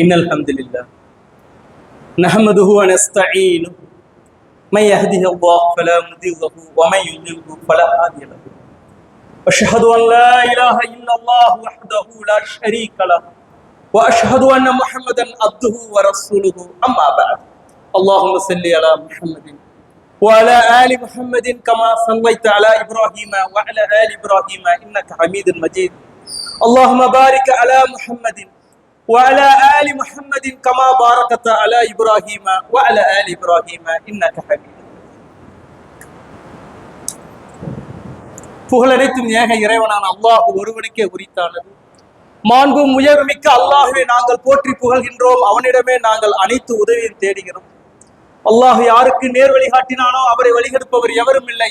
إن الحمد لله نحمده ونستعينه. من يهده الله فلا مضل له ومن يضلله فلا هادي له. أشهد أن لا إله إلا الله وحده لا شريك له وأشهد أن محمدا عبده ورسوله. أما بعد اللهم صل على محمد وعلى آل محمد كما صليت على إبراهيم وعلى آل إبراهيم إنك حميد مجيد. اللهم بارك على محمد وعلى آل محمد كما باركت على إبراهيم وعلى آل إبراهيم إنك حميد புகழனைத்தும் ஏக இறைவனான அல்லாஹ் ஒருவனுக்கே உரித்தானது மாண்பும் உயர்மிக்க அல்லாஹுவை நாங்கள் போற்றி புகழ்கின்றோம் அவனிடமே நாங்கள் அனைத்து உதவியும் தேடுகிறோம் அல்லாஹ் யாருக்கு நேர் வழிகாட்டினானோ அவரை வழிகெடுப்பவர் எவரும் இல்லை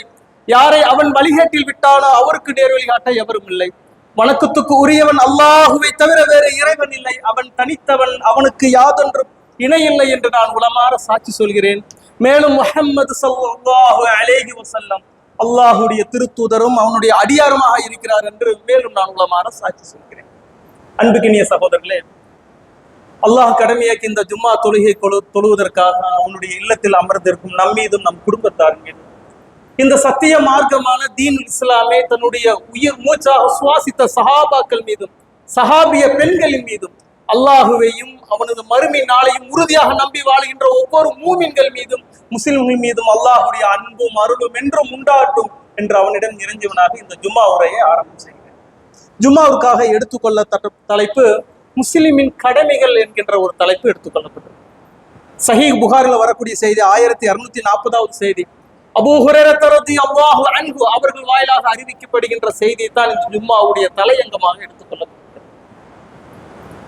யாரை அவன் வழிகேட்டில் விட்டானோ அவருக்கு நேர் வழிகாட்ட எவரும் இல்லை வணக்கத்துக்கு உரியவன் அல்லாஹுவை தவிர வேறு இறைவன் இல்லை. அவன் தனித்தவன் அவனுக்கு யாதொன்றும் இணையில்லை என்று நான் உளமாற சாட்சி சொல்கிறேன். மேலும் முஹம்மது சல்லாஹு அலைஹி வசல்லம் அல்லாஹுடைய திருத்தூதரும் அவனுடைய அடியாருமாக இருக்கிறார் என்று மேலும் நான் உளமாற சாட்சி சொல்கிறேன். அன்புக்கினிய சகோதரர்களே அல்லாஹ் கடமையாக்கி இந்த ஜும்மா தொழுகை கொழு தொழுவதற்காக அவனுடைய இல்லத்தில் அமர்ந்திருக்கும் நம் மீதும் நம் குடும்பத்தார் மீதும் இந்த சத்திய மார்க்கமான தீன் இஸ்லாமே தன்னுடைய உயிர் மூச்சாக சுவாசித்த சஹாபாக்கள் மீதும் சஹாபிய பெண்களின் மீதும் அல்லாஹுவையும் அவனது மறுமை நாளையும் உறுதியாக நம்பி வாழ்கின்ற ஒவ்வொரு மூமின்கள் மீதும் முஸ்லிம்கள் மீதும் அல்லாஹுடைய அன்பும் அருளும் என்றும் உண்டாட்டும் என்று அவனிடம் நிறைஞ்சவனாக இந்த ஜும்மா உரையை ஆரம்பம் செய்கிறேன். ஜும்மாவுக்காக எடுத்துக்கொள்ள தட்ட- தலைப்பு முஸ்லிமின் கடமைகள் என்கின்ற ஒரு தலைப்பு எடுத்துக்கொள்ளப்பட்டது சஹி புகாரில் வரக்கூடிய செய்தி ஆயிரத்தி அறுநூத்தி நாற்பதாவது செய்தி. அபூஹுரத்தரதி அல்லாஹு அன்பு அவர்கள் வாயிலாக அறிவிக்கப்படுகின்ற செய்தி தான் இந்த ஜும்மாவுடைய தலையங்கமாக எடுத்துக்கொள்ளப்படுகிறது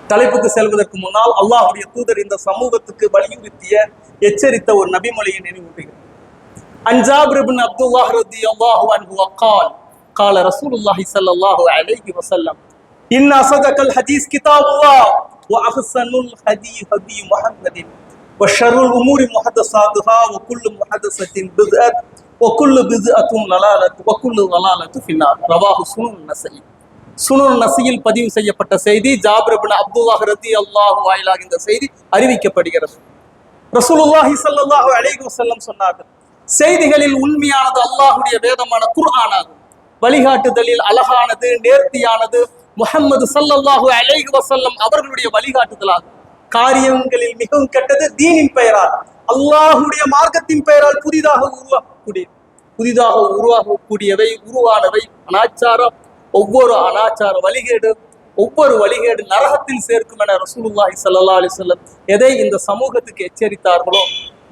தலைப்புக்கு செல்வதற்கு முன்னால் அல்லாஹுடைய தூதர் இந்த சமூகத்துக்கு வலியுறுத்திய எச்சரித்த ஒரு நபிமொழியை நினைவூட்டுகிறது அன்ஜாப் இப்னு அப்துல்லாஹ் ரதி அல்லாஹு அன்ஹு அக்கால் கால ரசூலுல்லாஹி ஸல்லல்லாஹு அலைஹி வஸல்லம் இன் அஸதகல் ஹதீஸ் கிதாபுல்லாஹ் வ அஹ்சனுல் ஹதீ ஹதீ முஹம்மதின். وشر الأمور محدثاتها وكل محدثة بدعة وكل بدعة ضلالة وكل ضلالة في النار رواه سنن النسائي சுனன் நசியில் பதிவு செய்யப்பட்ட செய்தி ஜாபிர் இப்னு அப்துல்லாஹ் ரலியல்லாஹு வாயிலாக இந்த செய்தி அறிவிக்கப்படுகிறது ரசூலுல்லாஹி ஸல்லல்லாஹு அலைஹி வஸல்லம் சொன்னார்கள் செய்திகளில் உண்மையானது அல்லாஹ்வுடைய வேதமான குர்ஆனாகும் வழிகாட்டுதலில் அழகானது நேர்த்தியானது முஹம்மது ஸல்லல்லாஹு அலைஹி வஸல்லம் அவர்களுடைய வழிகாட்டுதலாகும் காரியங்களில் மிகவும் கெட்டது தீனின் பெயரால். அல்லாஹுடைய மார்க்கத்தின் பெயரால் புதிதாக உருவாக்கக்கூடிய புதிதாக உருவாகக்கூடியவை உருவானவை அனாச்சாரம். ஒவ்வொரு அனாச்சார வழிகேடு ஒவ்வொரு வழிகேடு நரகத்தில் சேர்க்கும் என ரசூலுல்லாஹி சல்லா அலி சொல்லம் எதை இந்த சமூகத்துக்கு எச்சரித்தார்களோ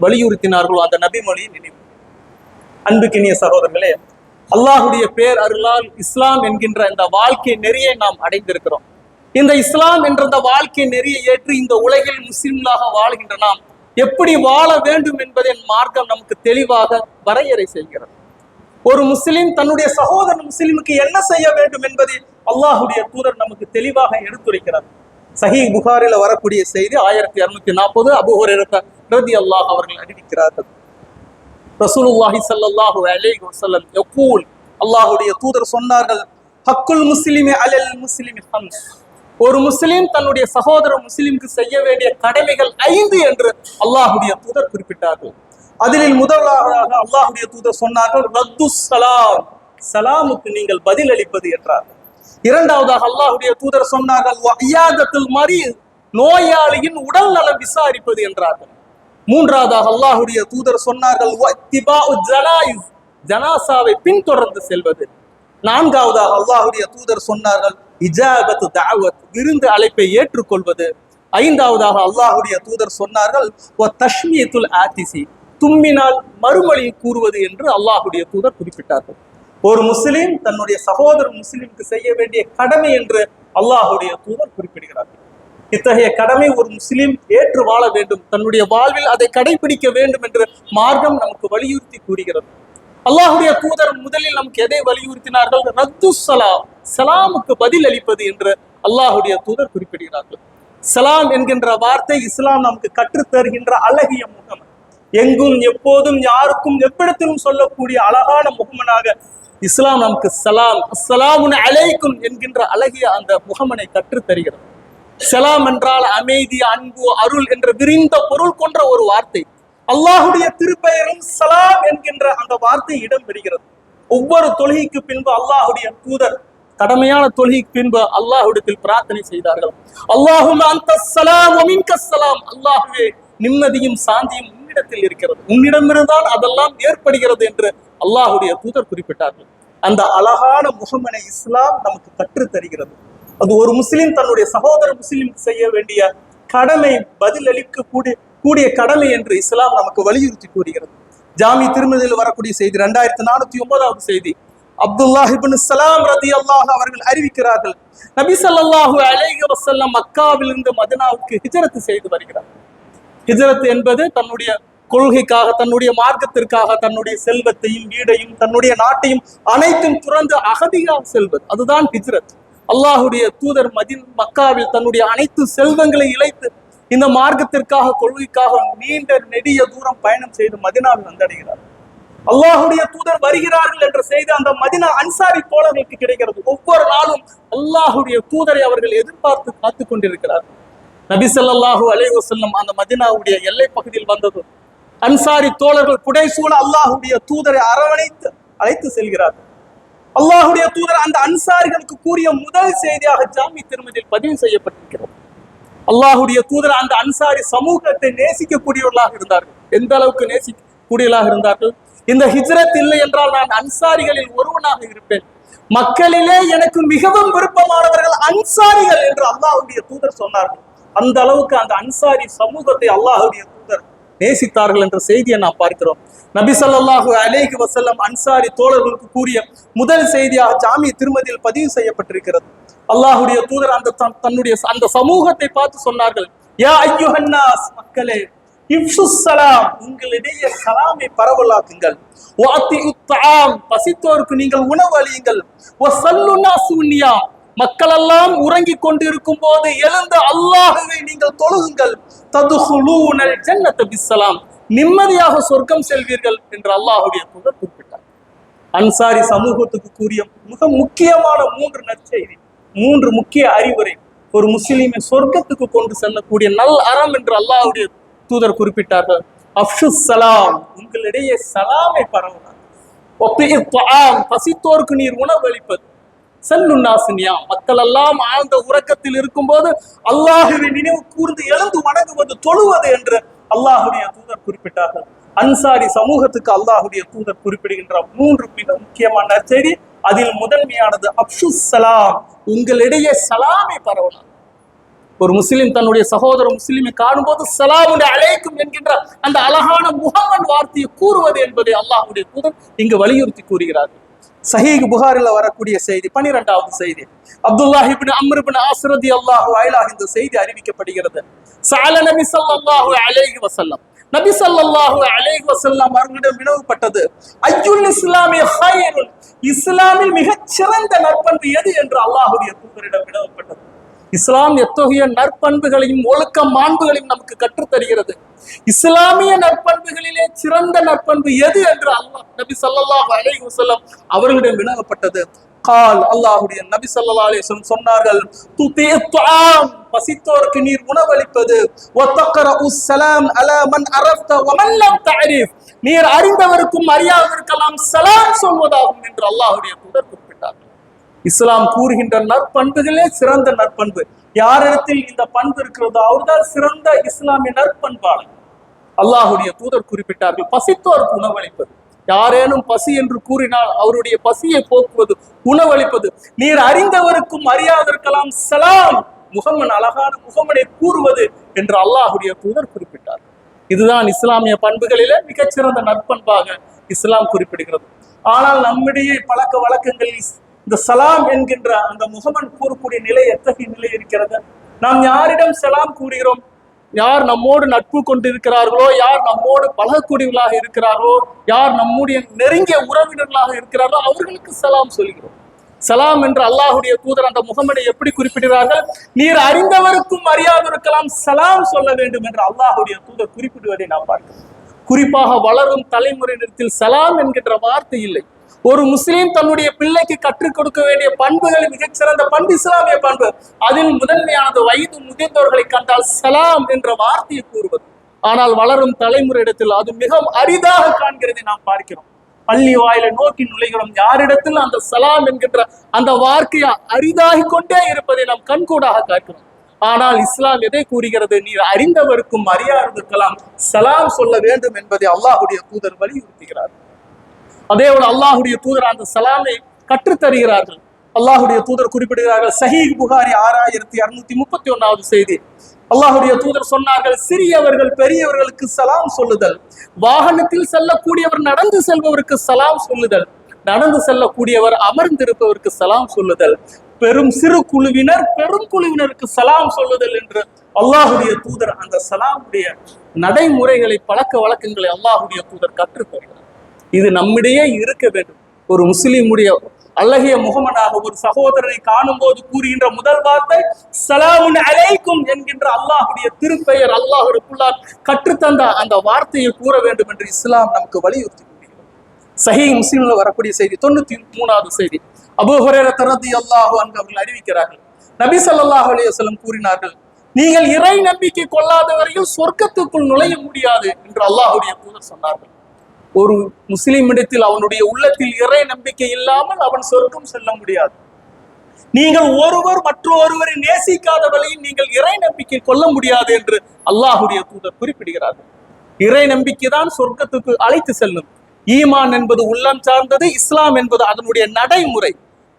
வலியுறுத்தினார்களோ அந்த நபிமொழியை நினைவு. அன்புக்கினிய சகோதரர்களே அல்லாஹுடைய பேர் அருளால் இஸ்லாம் என்கின்ற இந்த வாழ்க்கை நெறியை நாம் அடைந்திருக்கிறோம். இந்த இஸ்லாம் என்ற இந்த வாழ்க்கை நெறியை ஏற்று இந்த உலகில் முஸ்லிம்களாக வாழ்கின்ற நாம் எப்படி வாழ வேண்டும் என்பதை மார்க்கம் நமக்கு தெளிவாக வரையறை செய்கிறது. ஒரு முஸ்லிம் தன்னுடைய சகோதரன் முஸ்லிமுக்கு என்ன செய்ய வேண்டும் என்பதை அல்லாஹுடைய தூதர் நமக்கு தெளிவாக எடுத்துரைக்கிறார். சஹி புகாரில வரக்கூடிய செய்தி ஆயிரத்தி அறுநூத்தி நாற்பது அபுஹர் ரதி அல்லாஹ் அவர்கள் அறிவிக்கிறார்கள். ரசூலுல்லாஹி ஸல்லல்லாஹு அலைஹி வஸல்லம் யகூல் அல்லாஹ்வுடைய தூதர் சொன்னார்கள் ஹக்குல் முஸ்லிமி அலல் முஸ்லிமி ஹம்ஸ். ஒரு முஸ்லீம் தன்னுடைய சகோதர முஸ்லீமுக்கு செய்ய வேண்டிய கடமைகள் ஐந்து என்று அல்லாஹுடைய தூதர் குறிப்பிட்டார்கள். அதில் முதலாவதாக அல்லாஹுடைய தூதர் சொன்னார்கள் ரத்து சலாம். சலாமுக்கு நீங்கள் பதில் அளிப்பது என்றார்கள் இரண்டாவதாக அல்லாஹுடைய தூதர் சொன்னார்கள் மறி நோயாளியின் உடல் நலம் விசாரிப்பது என்றார்கள். மூன்றாவதாக அல்லாஹுடைய தூதர் சொன்னார்கள் ஜனாசாவை பின்தொடர்ந்து செல்வது. நான்காவதாக அல்லாஹுடைய தூதர் சொன்னார்கள் இஜாபத்து தாவத் விருந்து அழைப்பை ஏற்றுக்கொள்வது. ஐந்தாவதாக அல்லாஹுடைய தூதர் சொன்னார்கள் ஓ தஷ்மியத்துல் ஆத்திசி தும்மினால் மறுமொழி கூறுவது என்று அல்லாஹுடைய தூதர் குறிப்பிட்டார்கள். ஒரு முஸ்லீம் தன்னுடைய சகோதரர் முஸ்லிமுக்கு செய்ய வேண்டிய கடமை என்று அல்லாஹுடைய தூதர் குறிப்பிடுகிறார்கள். இத்தகைய கடமை ஒரு முஸ்லீம் ஏற்று வாழ வேண்டும் தன்னுடைய வாழ்வில் அதை கடைபிடிக்க வேண்டும் என்று மார்க்கம் நமக்கு வலியுறுத்தி கூறுகிறது. அல்லாஹுடைய தூதர் முதலில் நமக்கு எதை வலியுறுத்தினார்கள்? ரத்து சலாம் சலாமுக்கு பதில் அளிப்பது என்று அல்லாஹுடைய தூதர் குறிப்பிடுகிறார்கள். சலாம் என்கின்ற வார்த்தை இஸ்லாம் நமக்கு கற்றுத் தருகின்ற அழகிய முகம். எங்கும் எப்போதும் யாருக்கும் எவ்விடத்திலும் சொல்லக்கூடிய அழகான முகமனாக இஸ்லாம் நமக்கு சலாம் அஸ்ஸலாமுன் அலைக்கும் என்கின்ற அழகிய அந்த முகமனை கற்றுத் தருகிறது. சலாம் என்றால் அமைதி அன்பு அருள் என்ற விரிந்த பொருள் கொன்ற ஒரு வார்த்தை. அல்லாஹுடைய திருப்பெயரும் சலாம் என்கின்ற அந்த வார்த்தை இடம் பெறுகிறது. ஒவ்வொரு தொழுகைக்கு பின்பு அல்லாஹுடைய தூதர் கடமையான தொழுகைக்கு பின்பு அல்லாஹுடத்தில் பிரார்த்தனை செய்தார்கள். அல்லாஹும் அந்த சலாம் சலாம். அல்லாஹுவே நிம்மதியும் சாந்தியும் உன்னிடத்தில் இருக்கிறது. உன்னிடமிருந்தால் அதெல்லாம் ஏற்படுகிறது என்று அல்லாஹுடைய தூதர் குறிப்பிட்டார்கள். அந்த அழகான முகமனை இஸ்லாம் நமக்கு கற்றுத் தருகிறது. அது ஒரு முஸ்லிம் தன்னுடைய சகோதர முஸ்லிம் செய்ய வேண்டிய கடமை பதிலளிக்க கூடிய கடலை என்று இஸ்லாம் நமக்கு வலியுறுத்தி கூறுகிறது. ஜாமி திருமதியில் வரக்கூடிய செய்தி ரெண்டாயிரத்தி நானூத்தி ஒன்பதாவது செய்தி. அப்துல்லாஹிபின் சலாம் ரதி அல்லாஹ் அவர்கள் அறிவிக்கிறார்கள் நபி சல்லாஹு அலேஹி வசல்லம் மக்காவிலிருந்து மதினாவுக்கு ஹிஜ்ரத் செய்து வருகிறார். ஹிஜ்ரத் என்பது தன்னுடைய கொள்கைக்காக தன்னுடைய மார்க்கத்திற்காக தன்னுடைய செல்வத்தையும் வீடையும் தன்னுடைய நாட்டையும் அனைத்தும் துறந்து அகதியாக செல்வது. அதுதான் ஹிஜ்ரத். அல்லாஹுடைய தூதர் மதின் மக்காவில் தன்னுடைய அனைத்து செல்வங்களை இழைத்து இந்த மார்க்கத்திற்காக கொள்கைக்காக நீண்ட நெடிய தூரம் பயணம் செய்து மதினாவில் வந்தடைகிறார். அல்லாஹுடைய தூதர் வருகிறார்கள் என்ற செய்தி அந்த மதினா அன்சாரி தோழர்களுக்கு கிடைக்கிறது. ஒவ்வொரு நாளும் அல்லாஹுடைய தூதரை அவர்கள் எதிர்பார்த்து காத்து கொண்டிருக்கிறார்கள் நபி ஸல்லல்லாஹு செல்லும் அந்த மதினாவுடைய எல்லை பகுதியில் வந்தது அன்சாரி தோழர்கள் புடைசூழ அல்லாஹுடைய தூதரை அரவணைத்து அழைத்து செல்கிறார்கள் அல்லாஹுடைய தூதர் அந்த அன்சாரிகளுக்கு கூறிய முதல் செய்தியாக ஜாமி திருமதியில் பதிவு செய்யப்பட்டிருக்கிறது. அல்லாஹுடைய தூதர் அந்த அன்சாரி சமூகத்தை நேசிக்கக்கூடியவர்களாக இருந்தார்கள். எந்த அளவுக்கு நேசிக்கக்கூடியவர்களாக இருந்தார்கள்? இந்த ஹிஜ்ரத் இல்லை என்றால் நான் அன்சாரிகளில் ஒருவனாக இருப்பேன். மக்களிலே எனக்கு மிகவும் விருப்பமானவர்கள் அன்சாரிகள் என்று அல்லாஹுடைய தூதர் சொன்னார்கள். அந்த அளவுக்கு அந்த அன்சாரி சமூகத்தை அல்லாஹுடைய தூதர் நேசித்தார்கள் என்ற செய்தியை நாம் பார்க்கிறோம். நபி ஸல்லல்லாஹு அலேஹி வசல்லம் அன்சாரி தோழர்களுக்கு கூறிய முதல் செய்தியாக ஜாமி திருமதியில் பதிவு செய்யப்பட்டிருக்கிறது. அல்லாஹுடைய தூதர் அந்த தன்- தன்னுடைய அந்த சமூகத்தை பார்த்து சொன்னார்கள். யா ஐயுஹன்னாஸ் மக்களே இஃப்ஷுஸ் உங்களிடையே சலாமை பரவலாக்குங்கள். வாத்தி உத்தாம் பசித்தோருக்கு நீங்கள் உணவு அளியுங்கள். வஸல்லு நாசு நியாம் மக்களெல்லாம் உறங்கிக் கொண்டிருக்கும் போது எழுந்த அல்லாஹுவை நீங்கள் தொழுகுங்கள். ததுகுலூனல் ஜன்னத்து பிஸ்ஸலாம் நிம்மதியாக சொர்க்கம் செல்வீர்கள் என்று அல்லாஹுடைய தூதர் குறிப்பிட்டார். அன்சாரி சமூகத்துக்கு கூறிய மிக முக்கியமான மூன்று நற்செய்தி. மூன்று முக்கிய அறிவுரை ஒரு முஸ்லீமை சொர்க்கத்துக்கு கொண்டு செல்லக்கூடிய நல் அறம் என்று அல்லாஹுடைய தூதர் குறிப்பிட்டார்கள். அப்ஷுஸ் சலாம் உங்களிடையே சலாமை பரவலாம். பசித்தோருக்கு நீர் உணவளிப்பது. அளிப்பது நாசினியா மக்கள் எல்லாம் ஆழ்ந்த உறக்கத்தில் இருக்கும்போது அல்லாஹுவை நினைவு கூர்ந்து எழுந்து வணங்குவது தொழுவது என்று அல்லாஹுடைய தூதர் குறிப்பிட்டார்கள். அன்சாரி சமூகத்துக்கு அல்லாஹுடைய தூதர் குறிப்பிடுகின்ற மூன்று மிக முக்கியமான செய்தி அதில் முதன்மையானது அப்சு சலாம். உங்களிடையே சலாமை பரவலாம். ஒரு முஸ்லிம் தன்னுடைய சகோதர முஸ்லிமை காணும்போது சலாமுடைய அழைக்கும் என்கின்ற அந்த அழகான முகமன் வார்த்தையை கூறுவது என்பதை அல்லாஹுடைய தூதர் இங்கு வலியுறுத்தி கூறுகிறார்கள். சஹீக் புகாரில் வரக்கூடிய செய்தி பனிரெண்டாவது செய்தி. அப்துல்லாஹிபின் இப்னு அம்ர் அல்லாஹு ஆஸ் இந்த செய்தி அறிவிக்கப்படுகிறது. சஅல நபி ஸல்லல்லாஹு அலைஹி வஸல்லம். நபி சல்லாஹு அலேஹ் வசல்லாம் அவர்களிடம் வினவப்பட்டது. ஐயுல் இஸ்லாமிய ஹைருன் இஸ்லாமில் மிகச் சிறந்த நற்பண்பு எது என்று அல்லாஹுடைய தூதரிடம் வினவப்பட்டது. இஸ்லாம் எத்தகைய நற்பண்புகளையும் ஒழுக்க மாண்புகளையும் நமக்கு கற்றுத் தருகிறது இஸ்லாமிய நற்பண்புகளிலே சிறந்த நற்பண்பு எது என்று அல்லாஹ் நபி சல்லாஹ் அலைஹி வசல்லம் அவர்களிடம் வினவப்பட்டது. கால் அல்லாஹுடைய நபி ஸல்லல்லாஹு அலைஹி சொன்னார்கள் துஆம் பசித்தோருக்கு நீர் உணவளிப்பது வத்தக்ரஉ ஸலாம் அலா மன் அரஃப்த வ மன் லம் தஅரிஃப் நீர் அறிந்தவருக்கும் அறியாதவருக்கெல்லாம் சலாம் சொல்வதாகும் என்று அல்லாஹ்வுடைய தூதர் குறிப்பிட்டார் இஸ்லாம் கூறுகின்ற நற்பண்புகளே சிறந்த நற்பண்பு யாரிடத்தில் இந்த பண்பு இருக்கிறதோ அவர்தான் சிறந்த இஸ்லாமிய நற்பண்பாளர் அல்லாஹுடைய தூதர் குறிப்பிட்டார்கள் பசித்தோருக்கு உணவளிப்பது யாரேனும் பசி என்று கூறினால் அவருடைய பசியை போக்குவது உணவளிப்பது. நீர் அறிந்தவருக்கும் அறியாதற்கெல்லாம் சலாம். முகமன் அழகான முகமனை கூறுவது என்று அல்லாஹுடைய தூதர் குறிப்பிட்டார். இதுதான் இஸ்லாமிய பண்புகளிலே மிகச்சிறந்த நற்பண்பாக இஸ்லாம் குறிப்பிடுகிறது. ஆனால் நம்மிடையே பழக்க வழக்கங்களில் இந்த சலாம் என்கின்ற அந்த முகமன் கூறக்கூடிய நிலை எத்தகைய நிலை இருக்கிறது? நாம் யாரிடம் சலாம் கூறுகிறோம்? யார் நம்மோடு நட்பு கொண்டிருக்கிறார்களோ யார் நம்மோடு பழகக்கூடியவர்களாக இருக்கிறார்களோ யார் நம்முடைய நெருங்கிய உறவினர்களாக இருக்கிறார்களோ அவர்களுக்கு சலாம் சொல்கிறோம். சலாம் என்று அல்லாஹுடைய தூதர் அந்த முகமனை எப்படி குறிப்பிடுகிறார்கள்? நீர் அறிந்தவருக்கும் அறியாதவருக்கெல்லாம் சலாம் சொல்ல வேண்டும் என்று அல்லாஹுடைய தூதர் குறிப்பிடுவதை நாம் பார்க்கிறோம். குறிப்பாக வளரும் தலைமுறையினத்தில் சலாம் என்கின்ற வார்த்தை இல்லை. ஒரு முஸ்லீம் தன்னுடைய பிள்ளைக்கு கற்றுக் கொடுக்க வேண்டிய பண்புகள் மிகச்சிறந்த பண்பு இஸ்லாமிய பண்பு. அதில் முதன்மையானது வயது முதிர்ந்தவர்களை கண்டால் சலாம் என்ற வார்த்தையை கூறுவது. ஆனால் வளரும் தலைமுறையிடத்தில் அது மிகவும் அரிதாக காண்கிறதை நாம் பார்க்கிறோம். பள்ளி வாயிலை நோக்கி நுழைகிறோம். யாரிடத்தில் அந்த சலாம் என்கின்ற அந்த வார்த்தையை அரிதாகி கொண்டே இருப்பதை நாம் கண்கூடாக காக்கிறோம். ஆனால் இஸ்லாம் எதை கூறுகிறது? நீர் அறிந்தவருக்கும் அறியாதவருக்கெல்லாம் சலாம் சொல்ல வேண்டும் என்பதை அல்லாஹுடைய தூதர் வலியுறுத்துகிறார். அதேபோல் அல்லாஹுடைய தூதர் அந்த சலாமை கற்றுத்தருகிறார்கள். அல்லாஹுடைய தூதர் குறிப்பிடுகிறார்கள் சஹீஹ் புகாரி ஆறாயிரத்தி அறுநூத்தி முப்பத்தி ஒன்னாவது செய்தி. அல்லாஹுடைய தூதர் சொன்னார்கள் சிறியவர்கள் பெரியவர்களுக்கு சலாம் சொல்லுதல் வாகனத்தில் செல்லக்கூடியவர் நடந்து செல்பவருக்கு சலாம் சொல்லுதல் நடந்து செல்லக்கூடியவர் அமர்ந்திருப்பவருக்கு சலாம் சொல்லுதல் பெரும் சிறு குழுவினர் பெரும் குழுவினருக்கு சலாம் சொல்லுதல் என்று அல்லாஹுடைய தூதர் அந்த சலாமுடைய நடைமுறைகளை பழக்க வழக்கங்களை அல்லாஹுடைய தூதர் கற்றுத்தருகிறார். இது நம்மிடையே இருக்க வேண்டும். ஒரு முஸ்லீமுடைய அழகிய முகமனாக ஒரு சகோதரனை காணும் போது கூறுகின்ற முதல் வார்த்தை சலாமுன் அலைக்கும் என்கின்ற அல்லாஹுடைய திருப்பெயர் அல்லாஹுக்குள்ளால் கற்றுத்தந்த அந்த வார்த்தையை கூற வேண்டும் என்று இஸ்லாம் நமக்கு வலியுறுத்தி சஹி முஸ்லீம்ல வரக்கூடிய செய்தி தொண்ணூத்தி மூணாவது செய்தி. அபூ தரதி அல்லாஹு அங்கு அவர்கள் அறிவிக்கிறார்கள். நபி சல்லாஹ் அலையம் கூறினார்கள் நீங்கள் இறை நம்பிக்கை கொள்ளாத வரையில் சொர்க்கத்துக்குள் நுழைய முடியாது என்று அல்லாஹுடைய தூதர் சொன்னார்கள். ஒரு முஸ்லிமிடத்தில் அவனுடைய உள்ளத்தில் இறை நம்பிக்கை இல்லாமல் அவன் சொர்க்கம் செல்ல முடியாது. நீங்கள் ஒருவர் மற்றொருவரை நேசிக்காத வழியில் நீங்கள் இறை நம்பிக்கை கொள்ள முடியாது என்று அல்லாஹுடைய தூதர் குறிப்பிடுகிறார். இறை நம்பிக்கை தான் சொர்க்கத்துக்கு அழைத்து செல்லும். ஈமான் என்பது உள்ளம் சார்ந்தது இஸ்லாம் என்பது அதனுடைய நடைமுறை.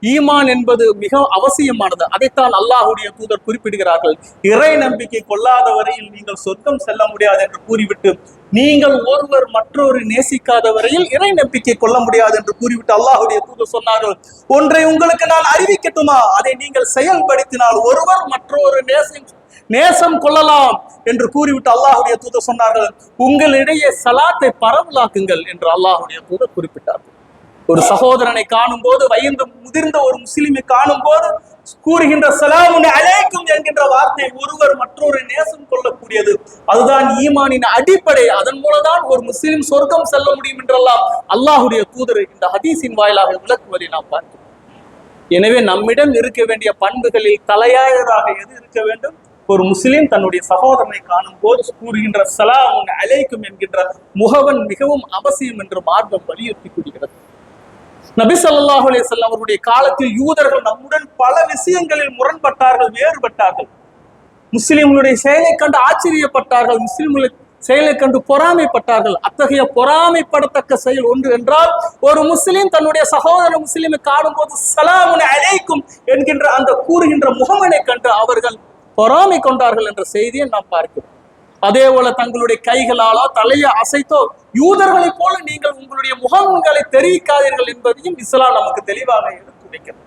ஈமான் என்பது மிக அவசியமானது. அதைத்தான் அல்லாஹுடைய தூதர் குறிப்பிடுகிறார்கள். இறை நம்பிக்கை கொள்ளாத வரையில் நீங்கள் சொர்க்கம் செல்ல முடியாது என்று கூறிவிட்டு நீங்கள் ஒருவர் மற்றொரு நேசிக்காத வரையில் இறை நம்பிக்கை கொள்ள முடியாது என்று கூறிவிட்டு அல்லாஹுடைய தூதர் சொன்னார்கள். ஒன்றை உங்களுக்கு நான் அறிவிக்கட்டுமா? அதை நீங்கள் செயல்படுத்தினால் ஒருவர் மற்றொரு நேசம் நேசம் கொள்ளலாம் என்று கூறிவிட்டு அல்லாஹுடைய தூதர் சொன்னார்கள். உங்களிடையே சலாத்தை பரவலாக்குங்கள் என்று அல்லாஹுடைய தூதர் குறிப்பிட்டார்கள். ஒரு சகோதரனை காணும் போது வயந்து முதிர்ந்த ஒரு முஸ்லிமை காணும் போது கூறுகின்ற சலாமுன் அழைக்கும் என்கின்ற வார்த்தை ஒருவர் மற்றொரு நேசம் கொள்ளக்கூடியது. அதுதான் ஈமானின் அடிப்படை. அதன் மூலம்தான் ஒரு முஸ்லிம் சொர்க்கம் செல்ல முடியும் என்றெல்லாம் அல்லாஹுடைய தூதர் இந்த ஹதீஸின் வாயிலாக விளக்குவதை நாம் பார்க்கிறோம். எனவே நம்மிடம் இருக்க வேண்டிய பண்புகளில் தலையாயதாக எது இருக்க வேண்டும்? ஒரு முஸ்லிம் தன்னுடைய சகோதரனை காணும் போது கூறுகின்ற சலாம் அழைக்கும் என்கின்ற முகவன் மிகவும் அவசியம் என்று மார்க்கம் வலியுறுத்தி கூறுகிறது. நபி சல்லாஹ் அலிசல்லாம் அவருடைய காலத்தில் யூதர்கள் நம்முடன் பல விஷயங்களில் முரண்பட்டார்கள் வேறுபட்டார்கள். முஸ்லிம்களுடைய செயலை கண்டு ஆச்சரியப்பட்டார்கள் முஸ்லிம்களை செயலை கண்டு பொறாமைப்பட்டார்கள். அத்தகைய பொறாமைப்படத்தக்க செயல் ஒன்று என்றால் ஒரு முஸ்லிம் தன்னுடைய சகோதர முஸ்லிமை காணும் போது அழைக்கும் என்கின்ற அந்த கூறுகின்ற முகமனை கண்டு அவர்கள் பொறாமை கொண்டார்கள் என்ற செய்தியை நாம் பார்க்கிறோம். அதே போல தங்களுடைய கைகளாலோ தலையை அசைத்தோ யூதர்களைப் போல நீங்கள் உங்களுடைய முகங்களை தெரிவிக்காதீர்கள் என்பதையும் இஸ்லாம் நமக்கு தெளிவாக எடுத்துரைக்கிறது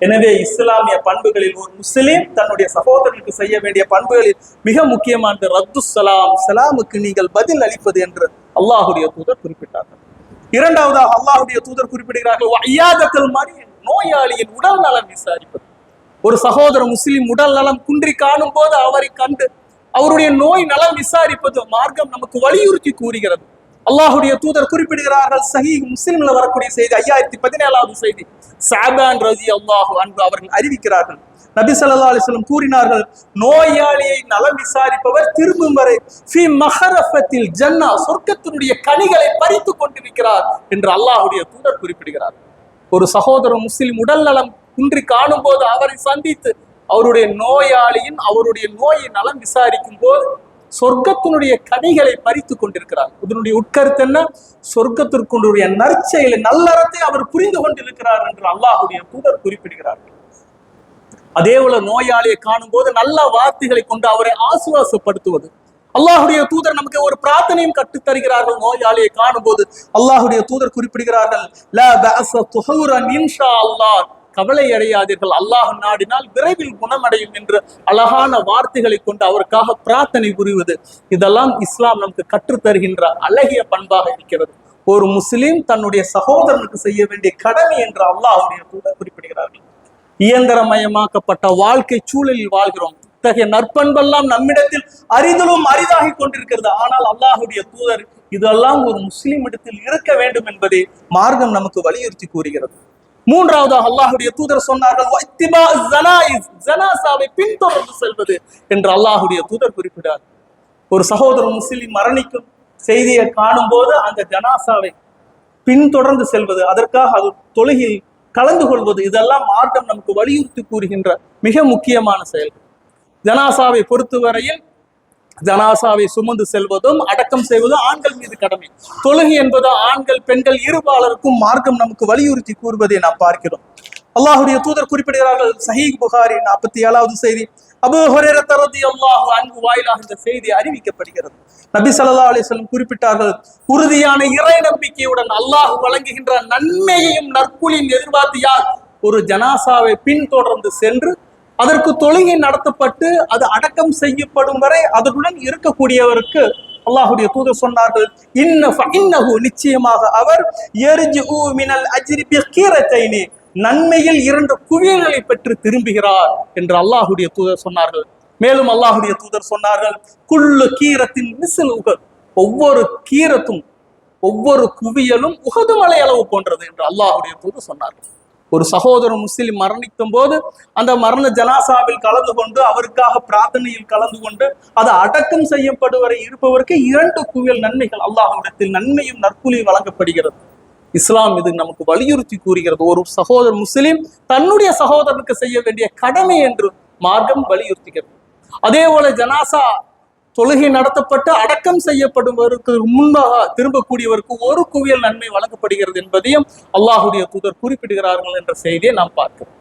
எனவே இஸ்லாமிய பண்புகளில் ஒரு முஸ்லீம் தன்னுடைய சகோதரனுக்கு செய்ய வேண்டிய பண்புகளில் மிக முக்கியமானது ரத்து சலாம் சலாமுக்கு நீங்கள் பதில் அளிப்பது என்று அல்லாஹுடைய தூதர் குறிப்பிட்டார்கள். இரண்டாவதாக அல்லாஹுடைய தூதர் குறிப்பிடுகிறார்கள் ஐயாதத்தில் மாதிரி நோயாளியின் உடல் நலம் விசாரிப்பது. ஒரு சகோதர முஸ்லிம் உடல் நலம் குன்றி காணும் போது அவரை கண்டு அவருடைய நோய் நலம் விசாரிப்பது மார்க்கம் நமக்கு வலியுறுத்தி கூறுகிறது. அல்லாஹுடைய தூதர் குறிப்பிடுகிறார்கள் சஹி முஸ்லிம்ல வரக்கூடிய செய்தி ஐயாயிரத்தி பதினேழாவது செய்தி. சாபான் ரதி அல்லாஹு அன்பு அவர்கள் அறிவிக்கிறார்கள். நபி சல்லா அலிஸ்லம் கூறினார்கள் நோயாளியை நலம் விசாரிப்பவர் திரும்பும் வரை ஃபி மஹரஃபத்தில் ஜன்னா சொர்க்கத்தினுடைய கனிகளை பறித்து கொண்டிருக்கிறார் என்று அல்லாஹுடைய தூதர் குறிப்பிடுகிறார். ஒரு சகோதரர் முஸ்லிம் உடல் நலம் குன்றி காணும் போது அவரை சந்தித்து அவருடைய நோயாளியின் அவருடைய நோயை நலம் விசாரிக்கும் போது சொர்க்கத்தினுடைய கனிகளை பறித்து கொண்டிருக்கிறார். இதனுடைய உட்கருத்து என்ன? சொர்க்கத்திற்குடைய நற்செயலை நல்லறத்தை அவர் புரிந்து கொண்டிருக்கிறார் என்று அல்லாஹுடைய தூதர் குறிப்பிடுகிறார்கள் அதே போல நோயாளியை காணும் போது நல்ல வார்த்தைகளை கொண்டு அவரை ஆசுவாசப்படுத்துவது. அல்லாஹுடைய தூதர் நமக்கு ஒரு பிரார்த்தனையும் கற்றுத்தருகிறார்கள் நோயாளியை காணும் போது அல்லாஹுடைய தூதர் குறிப்பிடுகிறார்கள் கவலை அடையாதீர்கள். அல்லாஹ் நாடினால் விரைவில் குணமடையும் என்று அழகான வார்த்தைகளை கொண்டு அவருக்காக பிரார்த்தனை புரிவது. இதெல்லாம் இஸ்லாம் நமக்கு கற்றுத் தருகின்ற அழகிய பண்பாக இருக்கிறது. ஒரு முஸ்லீம் தன்னுடைய சகோதரனுக்கு செய்ய வேண்டிய கடமை என்று அல்லாஹுடைய கூட குறிப்பிடுகிறார்கள். இயந்திரமயமாக்கப்பட்ட வாழ்க்கை சூழலில் வாழ்கிறோம். இத்தகைய நற்பண்பெல்லாம் நம்மிடத்தில் அரிதலும் அரிதாகி கொண்டிருக்கிறது. ஆனால் அல்லாஹுடைய தூதர் இதெல்லாம் ஒரு முஸ்லிம் இடத்தில் இருக்க வேண்டும் என்பதை மார்க்கம் நமக்கு வலியுறுத்தி கூறுகிறது. மூன்றாவதாக அல்லாஹுடைய தூதர் சொன்னார்கள் ஜனாசாவை பின்தொடர்ந்து செல்வது என்று அல்லாஹுடைய தூதர் குறிப்பிட்டார். ஒரு சகோதரர் முஸ்லிம் மரணிக்கும் செய்தியை காணும் போது அந்த ஜனாசாவை பின்தொடர்ந்து செல்வது அதற்காக அது தொழுகில் கலந்து கொள்வது இதெல்லாம் மார்க்கம் நமக்கு வலியுறுத்தி கூறுகின்ற மிக முக்கியமான செயல்கள். ஜனாசாவை பொறுத்தவரையில் ஜனாசாவை சுமந்து செல்வதும் அடக்கம் செய்வதும் ஆண்கள் மீது கடமை. தொழுகை என்பது ஆண்கள் பெண்கள் இருபாலருக்கும் மார்க்கம் நமக்கு வலியுறுத்தி கூறுவதை நாம் பார்க்கிறோம். அல்லாஹுடைய தூதர் குறிப்பிடுகிறார்கள் சஹி புகாரி நாற்பத்தி ஏழாவது செய்தி. அபு தரதி அல்லாஹ் அன்பு வாயிலாக இந்த செய்தி அறிவிக்கப்படுகிறது. நபி சல்லா அலைஹி குறிப்பிட்டார்கள் உறுதியான இறை நம்பிக்கையுடன் அல்லாஹ் வழங்குகின்ற நன்மையையும் நற்குலியும் எதிர்பார்த்து யார்? ஒரு ஜனாசாவை பின்தொடர்ந்து சென்று அதற்கு தொழுகை நடத்தப்பட்டு அது அடக்கம் செய்யப்படும் வரை அதனுடன் இருக்கக்கூடியவருக்கு அல்லாஹுடைய தூதர் சொன்னார்கள் இன்னஹு நிச்சயமாக அவர் மினல் அஜ்ரி நன்மையில் இரண்டு குவியல்களை பெற்று திரும்புகிறார் என்று அல்லாஹுடைய தூதர் சொன்னார்கள். மேலும் அல்லாஹுடைய தூதர் சொன்னார்கள் குள்ளு கீரத்தின் மிசில் உகர் ஒவ்வொரு கீரத்தும் ஒவ்வொரு குவியலும் உகது மலை அளவு போன்றது என்று அல்லாஹுடைய தூதர் சொன்னார்கள். ஒரு சகோதரர் முஸ்லிம் மரணிக்கும் போது அந்த மரண ஜனாசாவில் கலந்து கொண்டு அவருக்காக பிரார்த்தனையில் கலந்து கொண்டு அது அடக்கம் செய்யப்படுவரை இருப்பவருக்கு இரண்டு குவியல் நன்மைகள் அல்லாஹ்விடத்தில் நன்மையும் நற்கூலியும் வழங்கப்படுகிறது. இஸ்லாம் இது நமக்கு வலியுறுத்தி கூறுகிறது. ஒரு சகோதரர் முஸ்லிம் தன்னுடைய சகோதரனுக்கு செய்ய வேண்டிய கடமை என்று மார்க்கம் வலியுறுத்துகிறது. அதே போல ஜனாசா தொழுகை நடத்தப்பட்டு அடக்கம் செய்யப்படுவதற்கு முன்பாக திரும்பக்கூடியவருக்கு ஒரு குவியல் நன்மை வழங்கப்படுகிறது என்பதையும் அல்லாஹுடைய தூதர் குறிப்பிடுகிறார்கள் என்ற செய்தியை நாம் பார்க்கிறோம்.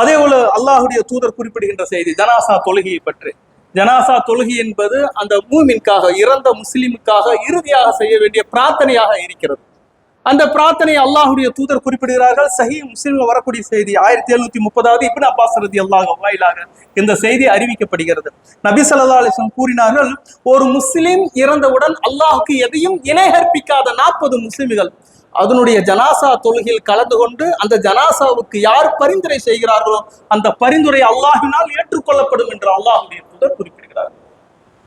அதே போல அல்லாஹுடைய தூதர் குறிப்பிடுகின்ற செய்தி ஜனாசா தொழுகையை பற்றி. ஜனாசா தொழுகை என்பது அந்த மூமின்காக இறந்த முஸ்லிமுக்காக இறுதியாக செய்ய வேண்டிய பிரார்த்தனையாக இருக்கிறது. அந்த பிரார்த்தனையை அல்லாஹுடைய தூதர் குறிப்பிடுகிறார்கள். சஹி முஸ்லிம்ல வரக்கூடிய செய்தி ஆயிரத்தி எழுநூத்தி முப்பதாவது இப்னு அப்பாஸ் ரதி அல்லாஹ் வாயிலாக இந்த செய்தி அறிவிக்கப்படுகிறது. நபி சல்லா அலைஹி கூறினார்கள் ஒரு முஸ்லிம் இறந்தவுடன் அல்லாஹுக்கு எதையும் இணை கற்பிக்காத நாற்பது முஸ்லிம்கள் அதனுடைய ஜனாசா தொழுகையில் கலந்து கொண்டு அந்த ஜனாசாவுக்கு யார் பரிந்துரை செய்கிறார்களோ அந்த பரிந்துரை அல்லாஹினால் ஏற்றுக்கொள்ளப்படும் என்று அல்லாஹுடைய தூதர் குறிப்பிடுகிறார்.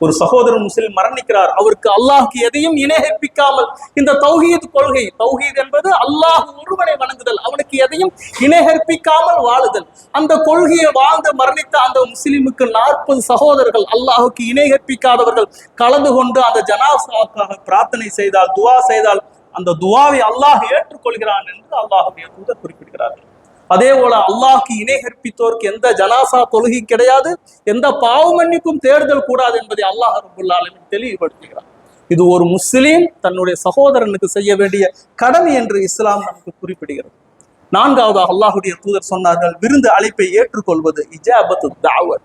ஒரு சகோதரர் முஸ்லிம் மரணிக்கிறார். அவருக்கு அல்லாஹுக்கு எதையும் இணைகற்பிக்காமல் இந்த தௌஹீத் கொள்கை தௌஹீத் என்பது அல்லாஹ் ஒருவனை வணங்குதல் அவனுக்கு எதையும் இணைகற்பிக்காமல் வாழுதல். அந்த கொள்கையை வாழ்ந்து மரணித்த அந்த முஸ்லிமுக்கு நாற்பது சகோதரர்கள் அல்லாஹுக்கு இணைகற்பிக்காதவர்கள் கலந்து கொண்டு அந்த ஜனாசாக்காக பிரார்த்தனை செய்தால் துவா செய்தால் அந்த துவாவை அல்லாஹ் ஏற்றுக்கொள்கிறான் என்று அல்லாஹுடைய தூதர் குறிப்பிடுகிறார்கள் அதே போல அல்லாஹ்க்கு இணை கற்பித்தோருக்கு எந்த ஜனாசா தொழுகை கிடையாது எந்த பாவ மன்னிப்பும் தேர்தல் கூடாது என்பதை அல்லாஹ் ரபுல்லா தெளிவுபடுத்துகிறார் இது ஒரு முஸ்லீம் தன்னுடைய சகோதரனுக்கு செய்ய வேண்டிய கடமை என்று இஸ்லாம் நமக்கு குறிப்பிடுகிறது. நான்காவதாக அல்லாஹுடைய தூதர் சொன்னார்கள் விருந்து அழைப்பை ஏற்றுக்கொள்வது இஜாபத்து தாவத்.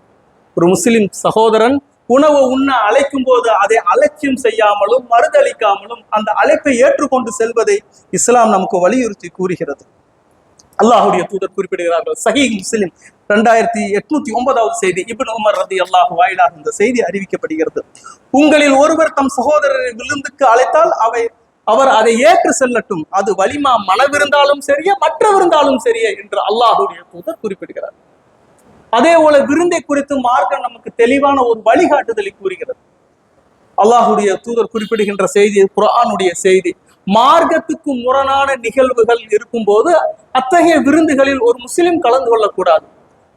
ஒரு முஸ்லிம் சகோதரன் உணவு உண்ண அழைக்கும் போது அதை அலட்சியம் செய்யாமலும் மறுதளிக்காமலும் அந்த அழைப்பை ஏற்றுக்கொண்டு செல்வதை இஸ்லாம் நமக்கு வலியுறுத்தி கூறுகிறது. அல்லாஹுடைய தூதர் குறிப்பிடுகிறார்கள். சஹி முஸ்லிம் ரெண்டாயிரத்தி எட்நூத்தி ஒன்பதாவது செய்தி இபின் உமர் ரதி அல்லாஹ் வாயிலாக இந்த செய்தி அறிவிக்கப்படுகிறது. உங்களில் ஒருவர் தம் சகோதரரை விருந்துக்கு அழைத்தால் அவை அவர் அதை ஏற்று செல்லட்டும். அது வலிமா மனவிருந்தாலும் சரியே மற்றவிருந்தாலும் சரியே என்று அல்லாஹுடைய தூதர் குறிப்பிடுகிறார். அதே போல விருந்தை குறித்து மார்க்கம் நமக்கு தெளிவான ஒரு வழிகாட்டுதலை கூறுகிறது. அல்லாஹுடைய தூதர் குறிப்பிடுகின்ற செய்தி குரானுடைய செய்தி. மார்க்கத்துக்கு முரணான நிகழ்வுகள் இருக்கும்போது அத்தகைய விருந்துகளில் ஒரு முஸ்லிம் கலந்து கொள்ளக்கூடாது.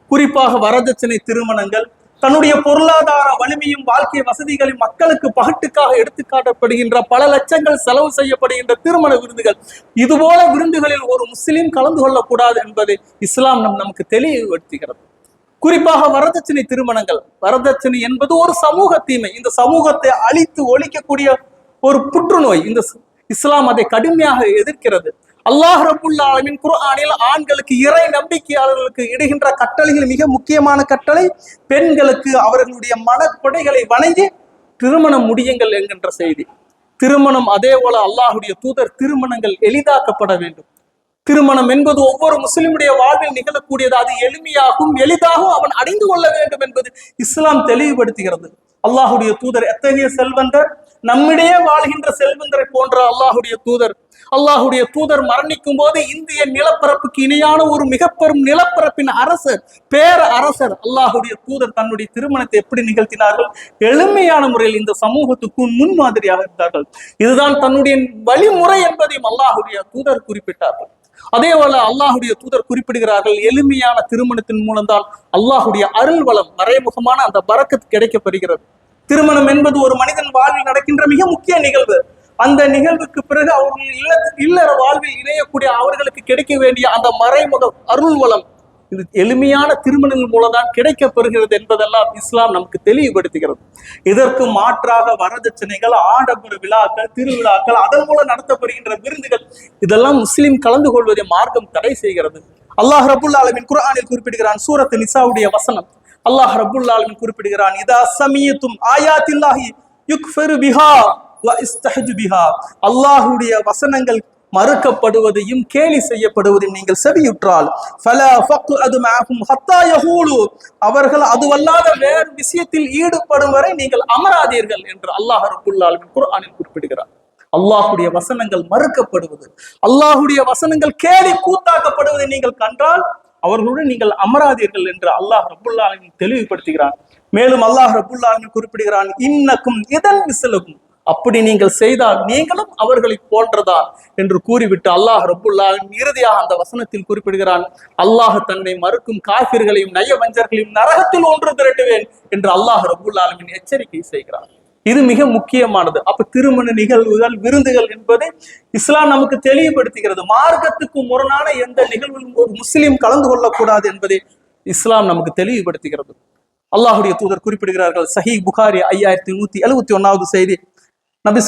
குறிப்பாக வரதட்சணை திருமணங்கள் தன்னுடைய பொருளாதார வலிமையும் வாழ்க்கை வசதிகளையும் மக்களுக்கு பகட்டுக்காக எடுத்துக்காட்டப்படுகின்ற பல லட்சங்கள் செலவு செய்யப்படுகின்ற திருமண விருந்துகள். இதுபோல விருந்துகளில் ஒரு முஸ்லிம் கலந்து கொள்ளக்கூடாது என்பதை இஸ்லாம் நம் நமக்கு தெளிவுபடுத்துகிறது. குறிப்பாக வரதட்சணை திருமணங்கள். வரதட்சணை என்பது ஒரு சமூக தீமை. இந்த சமூகத்தை அழித்து ஒழிக்கக்கூடிய ஒரு புற்றுநோய். இந்த இஸ்லாம் அதை கடுமையாக எதிர்க்கிறது. அல்லாஹ் ரபுல்லா ஆலமின் குர்ஆனில் ஆண்களுக்கு இறை நம்பிக்கையாளர்களுக்கு இடுகின்ற கட்டளைகள் மிக முக்கியமான கட்டளை. பெண்களுக்கு அவர்களுடைய மனக்கொடைகளை வணங்கி திருமணம் முடியுங்கள் என்கின்ற செய்தி. திருமணம் அதே போல அல்லாஹுடைய தூதர் திருமணங்கள் எளிதாக்கப்பட வேண்டும். திருமணம் என்பது ஒவ்வொரு முஸ்லிமுடைய வாழ்வில் நிகழக்கூடியது. அது எளிமையாகவும் எளிதாகவும் அவன் அடைந்து கொள்ள வேண்டும் என்பது இஸ்லாம் தெளிவுபடுத்துகிறது. அல்லாஹுடைய தூதர் எத்தகைய செல்வந்தர்? நம்மிடையே வாழ்கின்ற செல்வந்தரை போன்ற அல்லாஹுடைய தூதர். அல்லாஹுடைய தூதர் மரணிக்கும் போது இந்திய நிலப்பரப்புக்கு இணையான ஒரு மிக பெரும் நிலப்பரப்பின் அரசர் பேர அரசர் அல்லாஹுடைய தூதர் தன்னுடைய திருமணத்தை எப்படி நிகழ்த்தினார்கள்? எளிமையான முறையில் இந்த சமூகத்துக்கு முன்மாதிரியாக இருந்தார்கள் இதுதான் தன்னுடைய வழிமுறை என்பதையும் அல்லாஹுடைய தூதர் குறிப்பிட்டார்கள். அதே போல அல்லாஹுடைய தூதர் குறிப்பிடுகிறார்கள் எளிமையான திருமணத்தின் மூலம்தான் அல்லாஹுடைய அருள் வளம் மறைமுகமான அந்த பறக்கத்து கிடைக்கப்பெறுகிறது திருமணம் என்பது ஒரு மனிதன் வாழ்வில் நடக்கின்ற மிக முக்கிய நிகழ்வு. அந்த நிகழ்வுக்கு பிறகு அவர்கள் இல்ல இல்லற வாழ்வில் இணையக்கூடிய அவர்களுக்கு கிடைக்க வேண்டிய அந்த மறைமுக அருள் வளம் இது எளிமையான திருமணங்கள் மூலம்தான் கிடைக்க பெறுகிறது என்பதெல்லாம் இஸ்லாம் நமக்கு தெளிவுபடுத்துகிறது. இதற்கு மாற்றாக வரதட்சணைகள் ஆடம்பர விழாக்கள் திருவிழாக்கள் அதன் மூலம் நடத்தப்படுகின்ற விருந்துகள் இதெல்லாம் முஸ்லிம் கலந்து கொள்வதை மார்க்கம் தடை செய்கிறது. அல்லாஹ் ரபுல் ஆலமின் குர்ஆனில் குறிப்பிடுகிறான் சூரத் நிசாவுடைய வசனம் அல்லாஹ் ரபுல் குறிப்பிடுகிறான் இதா சமியத்தும் ஆயாத்தில்லாஹி யுக்ஃபெரு பிஹா வ இஸ்தஹஜு பிஹா. அல்லாஹுடைய வசனங்கள் மறுக்கப்படுவதையும் கேலி செய்யப்படுவதையும் நீங்கள் செவியுற்றால் ஃபல அது மேகும் ஹத்தா யஹூலு அவர்கள் அதுவல்லாத வேறு விஷயத்தில் ஈடுபடும் வரை நீங்கள் அமராதீர்கள் என்று அல்லாஹ் ரபுல்லால் குர்ஆனில் குறிப்பிடுகிறார். அல்லாஹுடைய வசனங்கள் மறுக்கப்படுவது அல்லாஹுடைய வசனங்கள் கேலி கூத்தாக்கப்படுவதை நீங்கள் கண்டால் அவர்களுடன் நீங்கள் அமராதீர்கள் என்று அல்லாஹ் ரபுல்லாலின் தெளிவுபடுத்துகிறான். மேலும் அல்லாஹ் ரபுல்லாலின் குறிப்பிடுகிறான் இன்னக்கும் இதன் விசலுக்கும் அப்படி நீங்கள் செய்தால் நீங்களும் அவர்களை போன்றதான் என்று கூறிவிட்டு அல்லாஹ் ரபுல்லாவின் இறுதியாக அந்த வசனத்தில் குறிப்பிடுகிறான் அல்லாஹ் தன்னை மறுக்கும் காபிர்களையும் நயவஞ்சர்களையும் நரகத்தில் ஒன்று திரட்டுவேன் என்று அல்லாஹ் ரபுல்லாலுமின் எச்சரிக்கை செய்கிறான். இது மிக முக்கியமானது. அப்ப திருமண நிகழ்வுகள் விருந்துகள் என்பது இஸ்லாம் நமக்கு தெளிவுபடுத்துகிறது. மார்க்கத்துக்கு முரணான எந்த நிகழ்விலும் ஒரு முஸ்லீம் கலந்து கொள்ளக்கூடாது என்பதை இஸ்லாம் நமக்கு தெளிவுபடுத்துகிறது. அல்லாஹுடைய தூதர் குறிப்பிடுகிறார்கள் சஹி புகாரி ஐயாயிரத்தி நூத்தி எழுபத்தி ஒன்னாவது செய்தி. நபி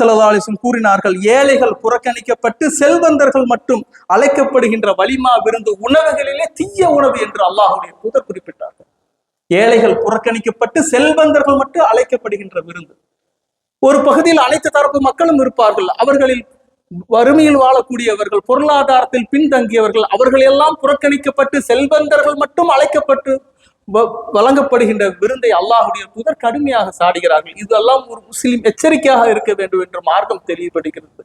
கூறினார்கள் ஏழைகள் புறக்கணிக்கப்பட்டு செல்வந்தர்கள் மட்டும் அழைக்கப்படுகின்ற வலிமா விருந்து உணவுகளிலே தீய உணவு என்று அல்லாஹுடைய தூதர் குறிப்பிட்டார்கள். ஏழைகள் புறக்கணிக்கப்பட்டு செல்வந்தர்கள் மட்டும் அழைக்கப்படுகின்ற விருந்து. ஒரு பகுதியில் அனைத்து தரப்பு மக்களும் இருப்பார்கள். அவர்களில் வறுமையில் வாழக்கூடியவர்கள் பொருளாதாரத்தில் பின்தங்கியவர்கள் அவர்கள் எல்லாம் புறக்கணிக்கப்பட்டு செல்வந்தர்கள் மட்டும் அழைக்கப்பட்டு வ- வழங்கப்படுகின்ற விருந்தை அல்லாஹுடைய புதர் கடுமையாக சாடுகிறார்கள். இதெல்லாம் ஒரு முஸ்லீம் எச்சரிக்கையாக இருக்க வேண்டும் என்று மார்க்கம் தெளிவுபடுகிறது.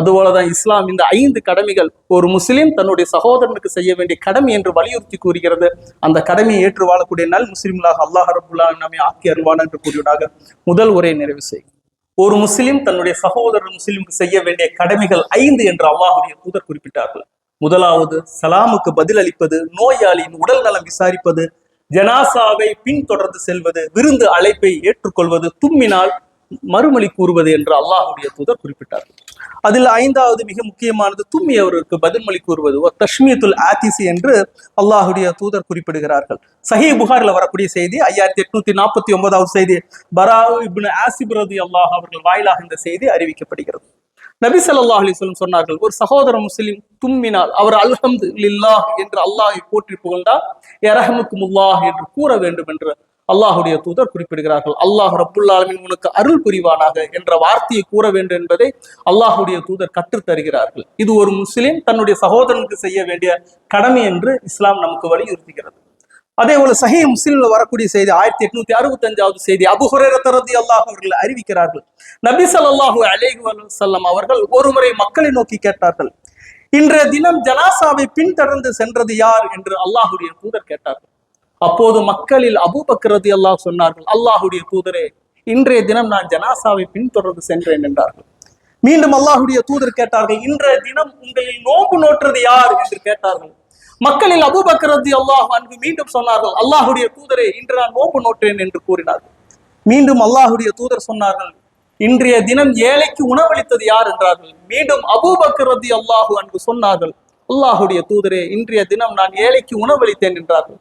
அதுபோலதான் இஸ்லாம் இந்த ஐந்து கடமைகள் ஒரு முஸ்லீம் தன்னுடைய சகோதரனுக்கு செய்ய வேண்டிய கடமை என்று வலியுறுத்தி கூறுகிறது. அந்த கடமையை ஏற்று வாழக்கூடிய நல் முஸ்லீம்களாக அல்லாஹ் ரபுல்லா நம்மை ஆக்கி அருவான் என்று கூறியதாக முதல் உரையை நிறைவு செய்யும் ஒரு முஸ்லிம் தன்னுடைய சகோதரர் முஸ்லிமுக்கு செய்ய வேண்டிய கடமைகள் ஐந்து என்று அல்லாஹுடைய தூதர் குறிப்பிட்டார்கள். முதலாவது சலாமுக்கு பதில் அளிப்பது நோயாளியின் உடல் நலம் விசாரிப்பது ஜனாசாவை பின்தொடர்ந்து செல்வது விருந்து அழைப்பை ஏற்றுக்கொள்வது தும்மினால் மறுமொழி கூறுவது என்று அல்லாஹுடைய தூதர் குறிப்பிட்டார். அதில் ஐந்தாவது மிக முக்கியமானது தும்மியவருக்கு பதில்மொழி கூறுவது தஷ்மியத்துல் ஆத்திசி என்று அல்லாஹுடைய தூதர் குறிப்பிடுகிறார்கள். சஹி புகாரில் வரக்கூடிய செய்தி ஐயாயிரத்தி எட்நூத்தி நாற்பத்தி ஒன்பதாவது செய்தி பரா இப்னு ஆசிப் அல்லாஹ் அவர்கள் வாயிலாக இந்த செய்தி அறிவிக்கப்படுகிறது. நபி சல்லாஹ் அலைஹி வஸல்லம் சொன்னார்கள் ஒரு சகோதர முஸ்லிம் தும்மினால் அவர் அல்ஹம்து இல்லாஹ் என்று அல்லாஹை போற்றி புகழ்ந்தால் எரஹமுக்கு முல்லாஹ் என்று கூற வேண்டும் என்று அல்லாஹுடைய தூதர் குறிப்பிடுகிறார்கள். அல்லாஹ் ரப்புல்லாலமின் உனக்கு அருள் புரிவானாக என்ற வார்த்தையை கூற வேண்டும் என்பதை அல்லாஹுடைய தூதர் கற்றுத்தருகிறார்கள் இது ஒரு முஸ்லிம் தன்னுடைய சகோதரனுக்கு செய்ய வேண்டிய கடமை என்று இஸ்லாம் நமக்கு வலியுறுத்துகிறது. அதே போல சஹி முஸ்லிம்ல வரக்கூடிய செய்தி ஆயிரத்தி எட்நூத்தி அறுபத்தி அஞ்சாவது செய்தி அபுஹுரேரத்தரதி அல்லாஹ் அவர்கள் அறிவிக்கிறார்கள். நபி சல்லாஹூ அலைஹி வல்லம் அவர்கள் ஒருமுறை மக்களை நோக்கி கேட்டார்கள். இன்றைய தினம் ஜனாசாவை பின்தொடர்ந்து சென்றது யார் என்று அல்லாஹுடைய தூதர் கேட்டார்கள். அப்போது மக்களில் அபூபக்ரதி அல்லாஹ் சொன்னார்கள் அல்லாஹுடைய தூதரே இன்றைய தினம் நான் ஜனாசாவை பின்தொடர்ந்து சென்றேன் என்றார்கள். மீண்டும் அல்லாஹுடைய தூதர் கேட்டார்கள் இன்றைய தினம் உங்களில் நோம்பு நோற்றது யார்? என்று கேட்டார்கள். மக்களில் அபூபக்கரதி அல்லாஹ் அன்பு மீண்டும் சொன்னார்கள் அல்லாஹுடைய தூதரே இன்று நான் நோம்பு நோற்றேன் என்று கூறினார்கள். மீண்டும் அல்லாஹுடைய தூதர் சொன்னார்கள் இன்றைய தினம் ஏழைக்கு உணவளித்தது யார்? என்றார்கள். மீண்டும் அபூபக்கர் அல்லாஹு அன்பு சொன்னார்கள் அல்லாஹுடைய தூதரே இன்றைய தினம் நான் ஏழைக்கு உணவளித்தேன் என்றார்கள்.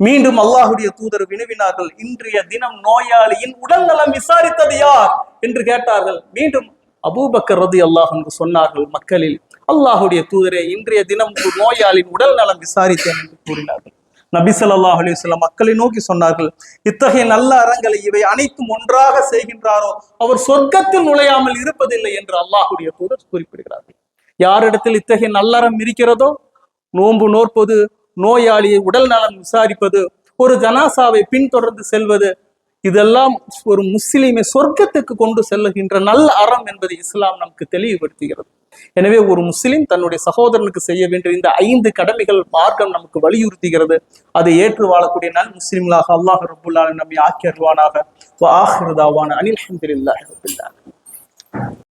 மீண்டும் அல்லாஹுடைய தூதர் வினவினார்கள் இன்றைய தினம் நோயாளியின் உடல் நலம் விசாரித்தது யார்? என்று கேட்டார்கள். மீண்டும் அபூபக்கர் ரதி அல்லாஹ் என்று சொன்னார்கள் மக்களில் அல்லாஹுடைய தூதரே இன்றைய தினம் ஒரு நோயாளியின் உடல் நலம் விசாரித்தேன் என்று கூறினார்கள். நபி ஸல்லல்லாஹு அலி வஸல்லம் மக்களை நோக்கி சொன்னார்கள் இத்தகைய நல்ல அறங்களை இவை அனைத்தும் ஒன்றாக செய்கின்றாரோ? அவர் சொர்க்கத்தில் நுழையாமல் இருப்பதில்லை என்று அல்லாஹுடைய தூதர் குறிப்பிடுகிறார்கள். யாரிடத்தில் இத்தகைய நல்லறம் இருக்கிறதோ? நோன்பு நோற்பது நோயாளியை உடல் நலம் விசாரிப்பது ஒரு ஜனாசாவை பின்தொடர்ந்து செல்வது இதெல்லாம் ஒரு முஸ்லிமை சொர்க்கத்துக்கு கொண்டு செல்லுகின்ற நல்ல அறம் என்பதை இஸ்லாம் நமக்கு தெளிவுபடுத்துகிறது. எனவே ஒரு முஸ்லிம் தன்னுடைய சகோதரனுக்கு செய்ய வேண்டிய இந்த ஐந்து கடமைகள் மார்க்கம் நமக்கு வலியுறுத்துகிறது. அதை ஏற்று வாழக்கூடிய நல் முஸ்லிம்களாக அல்லாஹ் ரபுல்லாலும் நம்மை ஆக்கி அருவானாக அனில் அஹமதுல்லா